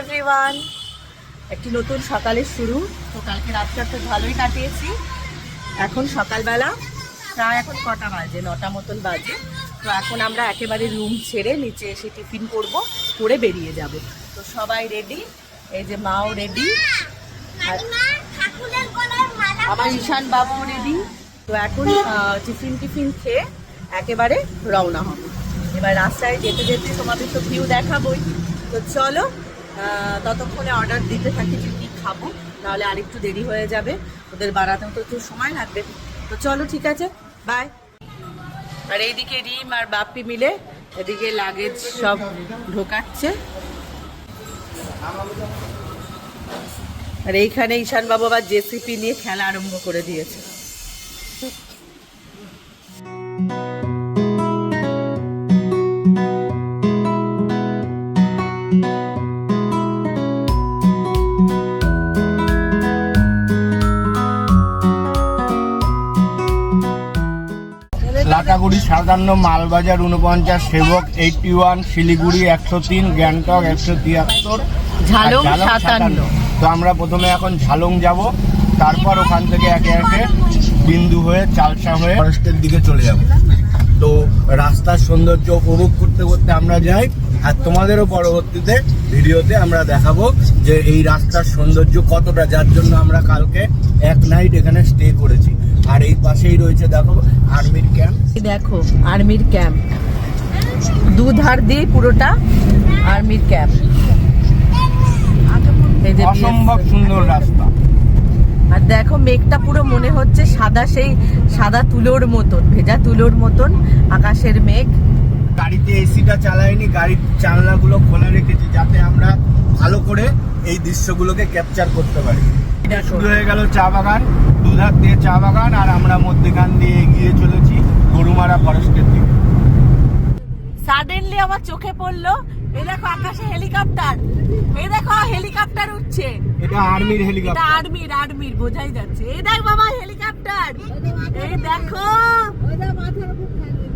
Everyone একটি নতুন সকালের শুরু। তো কালকে রাতটা তো ভালোই কাটিয়েছি। এখন সকালবেলা প্রায় এখন কটা বাজে? নটা মতন বাজে। তো এখন আমরা একেবারে রুম ছেড়ে নিচে এসে টিফিন করব করে বেরিয়ে যাব। তো সবাই রেডি এই যে মাও রেডি আর আমার ঈশান বাবু রেডি তো এখন টিফিন টিফিন খেয়ে একেবারে রওনা হবে। এবার রাস্তায় যেতে যেতে তোমাদের তো ভিউ দেখাবোই। তো চলো ততক্ষণে অর্ডার দিতে থাকি যে কী খাব, নাহলে আরেকটু দেরি হয়ে যাবে। ওদের বাড়াতেও তো একটু সময় লাগবে। তো চলো ঠিক আছে বাই আর এইদিকে রিম আর বাপ্পি মিলে এদিকে লাগেজ সব ঢোকাচ্ছে। আর এইখানে ঈশান বাবু আবার জেসিপি নিয়ে খেলা আরম্ভ করে দিয়েছে। সাতান্ন মালবাজার উনপঞ্চাশ সেবক এইটটি ওয়ান শিলিগুড়ি একশো তিন গ্যাংটক একশো তিয়াত্তর ঝালং সাতান্ন। তো আমরা প্রথমে এখন ঝালং যাব তারপর ওখান থেকে একে একে বিন্দু হয়ে চালসা হয়ে ফরেস্টের দিকে চলে যাব। তো রাস্তার সৌন্দর্য উপভোগ করতে করতে আমরা যাই আর তোমাদেরও পরবর্তীতে ভিডিওতে আমরা দেখাবো যে এই রাস্তার সৌন্দর্য কতটা যার জন্য আমরা কালকে এক নাইট এখানে স্টে করেছি। আর এই পাশেই রয়েছে দেখো আর্মির ক্যাম্প। দেখো আর্মির ক্যাম্প। দুধার দিয়ে পুরোটা আর্মির ক্যাম্প। অসম্ভব সুন্দর রাস্তা। আর দেখো মেঘটা পুরো মনে হচ্ছে সাদা সেই সাদা তুলোর মতন ভেজা তুলোর মতন আকাশের মেঘ। গাড়িতে এসিটা চালাইনি গাড়ির জানলাগুলো খোলা রেখেছি যাতে আমরা ভালো করে এই দৃশ্যগুলোকে ক্যাপচার করতে পারি। শুরু হয়ে গেল চা বাগান দুধার দিয়ে চা বাগান আর আমরা মধ্যেখান দিয়ে এগিয়ে চলেছি গরুমারা ফরেস্টের দিকে। সাডেনলি আমার চোখে পড়ল এই দেখো আকাশে হেলিকপ্টার এই দেখো হেলিকপ্টার উঠছে। এটা আর্মির এটা আর্মির আর্মির বোঝাই যাচ্ছে। এই দেখ বাবা হেলিকপ্টার। এই দেখো। কি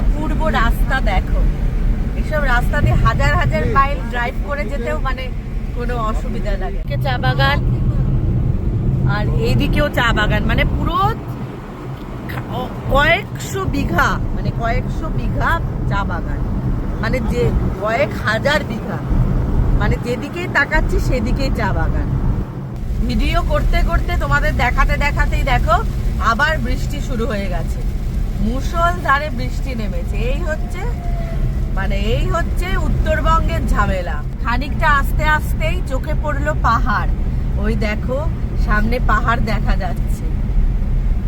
অপূর্ব রাস্তা দেখো। এসব রাস্তা দিয়ে হাজার হাজার মাইল ড্রাইভ করে যেতেও মানে কোনো অসুবিধা লাগে চা বাগান। আর এইদিকেও চা বাগান মানে পুরো কয়েকশো বিঘা মানে কয়েকশো বিঘা চা বাগান। মানে যে কয়েক হাজার বিঘা। মানে যেদিকেই তাকাচ্ছি সেদিকেই চা বাগান। ভিডিও করতে করতে তোমাদের দেখাতে দেখাতেই দেখো আবার বৃষ্টি শুরু হয়ে গেছে। মুষলধারে বৃষ্টি নেমেছে। এই হচ্ছে মানে এই হচ্ছে উত্তরবঙ্গের ঝামেলা। খানিকটা আস্তে আস্তেই চোখে পড়ল পাহাড়। ওই দেখো সামনে পাহাড় দেখা যাচ্ছে।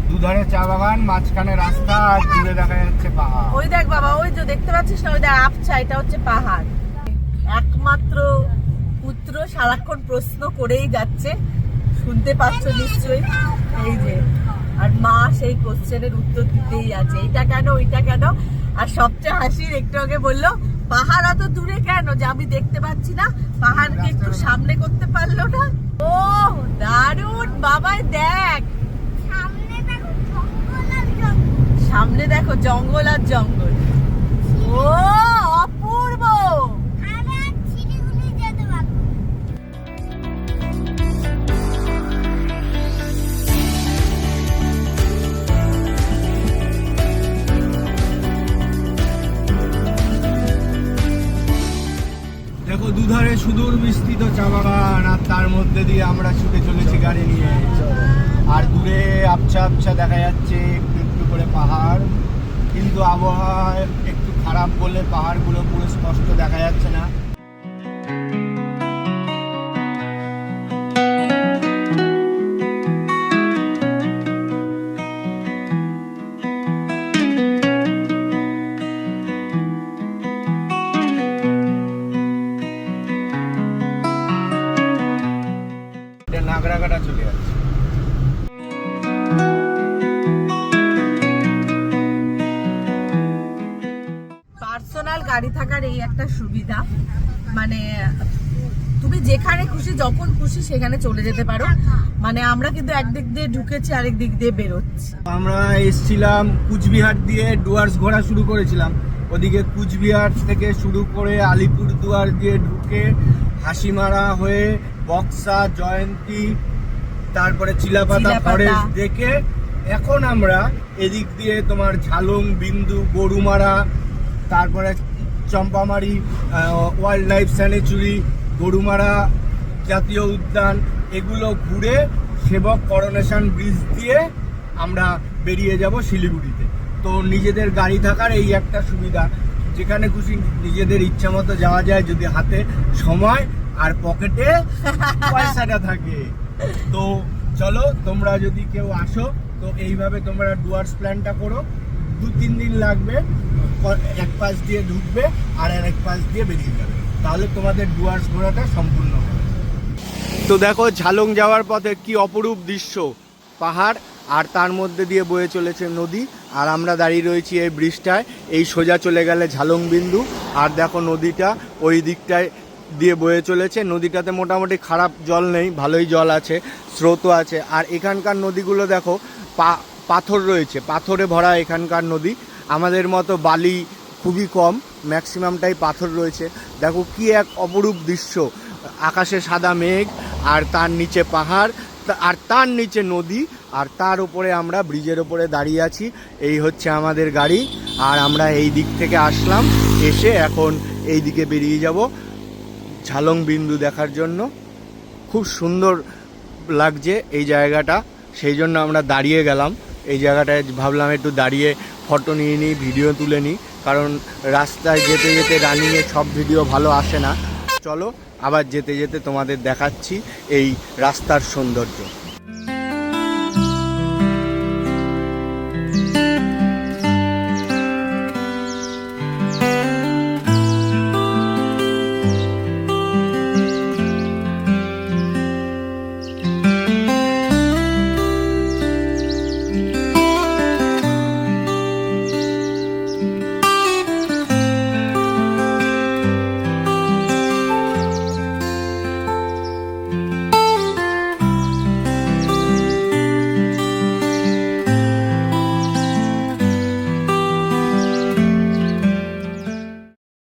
দুধারে চা বাগান মাঝখানে রাস্তা আর দূরে দেখা যাচ্ছে পাহাড়। ওই দেখ বাবা ওই যে দেখতে পাচ্ছিস না? ওই দেখ আবছা এটা হচ্ছে পাহাড়। একমাত্র পুত্র সারাক্ষণ প্রশ্ন করেই যাচ্ছে। শুনতে পাচ্ছ নিশ্চয়ই? এই যে আর মা সেই কোশ্চেনের উত্তর দিতেই আছে। এটা কেন? ওইটা কেন? আর সবচেয়ে হাসির একটু আগে বলল পাহাড় অত দূরে কেন যে আমি দেখতে পাচ্ছি না? পাহাড়কে একটু সামনে করতে পারল না? ও দারুণ! বাবাই দেখ। সামনে দেখো জঙ্গল আর জঙ্গল। দুধারে সুদূর বিস্তৃত চা বাগান আর তার মধ্যে দিয়ে আমরা ছুটে চলেছি গাড়ি নিয়ে। আর দূরে আবছা আবছা দেখা যাচ্ছে একটু একটু করে পাহাড়। কিন্তু আবহাওয়া একটু খারাপ বলে পাহাড়গুলো পুরো স্পষ্ট দেখা যাচ্ছে না। নাগরাকাটা চলে যাচ্ছে পার্সোনাল গাড়ি থাকার এই একটা সুবিধা। মানে তুমি যেখানে খুশি যখন খুশি সেখানে চলে যেতে পারো। মানে আমরা কিন্তু একদিক দিয়ে ঢুকেছি আরেক দিক দিয়ে বেরোচ্ছি। আমরা এসছিলাম কুচবিহার দিয়ে ডুয়ার্স ঘোরা শুরু করেছিলাম। ওদিকে কুচবিহার থেকে শুরু করে আলিপুর দুয়ার দিয়ে ঢুকে হাসিমারা হয়ে বক্সা জয়ন্তী তারপরে চিলাপাতা। ফরেস্ট দেখে এখন আমরা এদিক দিয়ে তোমার ঝালং বিন্দু গরুমারা তারপরে Champamari wildlife sanctuary Gorumara জাতীয় উদ্যান এগুলো ঘুরে সেবক করোনেশন ব্রিজ দিয়ে আমরা বেরিয়ে যাব শিলিগুড়িতে। তো নিজেদের গাড়ি থাকার এই একটা সুবিধা। যেখানে খুশি নিজেদের ইচ্ছা মতো যাওয়া যায় যদি হাতে সময় আর পকেটে পয়সাটা থাকে। তো চলো, তোমরা যদি কেউ আসো, তো এইভাবে তোমরা ডুয়ার্স প্ল্যানটা করো। দু তিন দিন লাগবে এক পাশ দিয়ে ঢুকবে আর এক পাশ দিয়ে বেরিয়ে যাবে। তাহলে তোমাদের ডুয়ার্স ঘোরাটা সম্পূর্ণ হবে। তো দেখো, ঝালং যাওয়ার পথে কি অপরূপ দৃশ্য। পাহাড়, আর তার মধ্যে দিয়ে বয়ে চলেছে নদী। আর আমরা দাঁড়িয়ে রয়েছি এই ব্রিজটায়। এই সোজা চলে গেলে ঝালং বিন্দু। আর দেখো নদীটা, ওই দিকটায় দিয়ে বয়ে চলেছে। নদীটাতে মোটামুটি খারাপ জল নেই, ভালোই জল আছে, স্রোতও আছে। আর এখানকার নদীগুলো দেখো, পা, পাথর রয়েছে, পাথরে ভরা এখানকার নদী। আমাদের মতো বালি খুবই কম ম্যাক্সিমামটাই পাথর রয়েছে। দেখো কি এক অপরূপ দৃশ্য, আকাশে সাদা মেঘ, আর তার নিচে পাহাড় আর তার নিচে নদী, আর তার উপরে আমরা ব্রিজের ওপরে দাঁড়িয়ে আছি। এই হচ্ছে আমাদের গাড়ি। আর আমরা এই দিক থেকে আসলাম, এসে এখন এই দিকে বেরিয়ে যাব। ঝালং বিন্দু দেখার জন্য খুব সুন্দর লাগছে এই জায়গাটা। সেই জন্য আমরা দাঁড়িয়ে গেলাম। এই জায়গাটায় ভাবলাম একটু দাঁড়িয়ে ফটো নিয়ে নিই, ভিডিও তুলে নিই। কারণ রাস্তায় যেতে যেতে রানিংয়ে সব ভিডিও ভালো আসে না। চলো আবার যেতে যেতে তোমাদের দেখাচ্ছি এই রাস্তার সৌন্দর্য।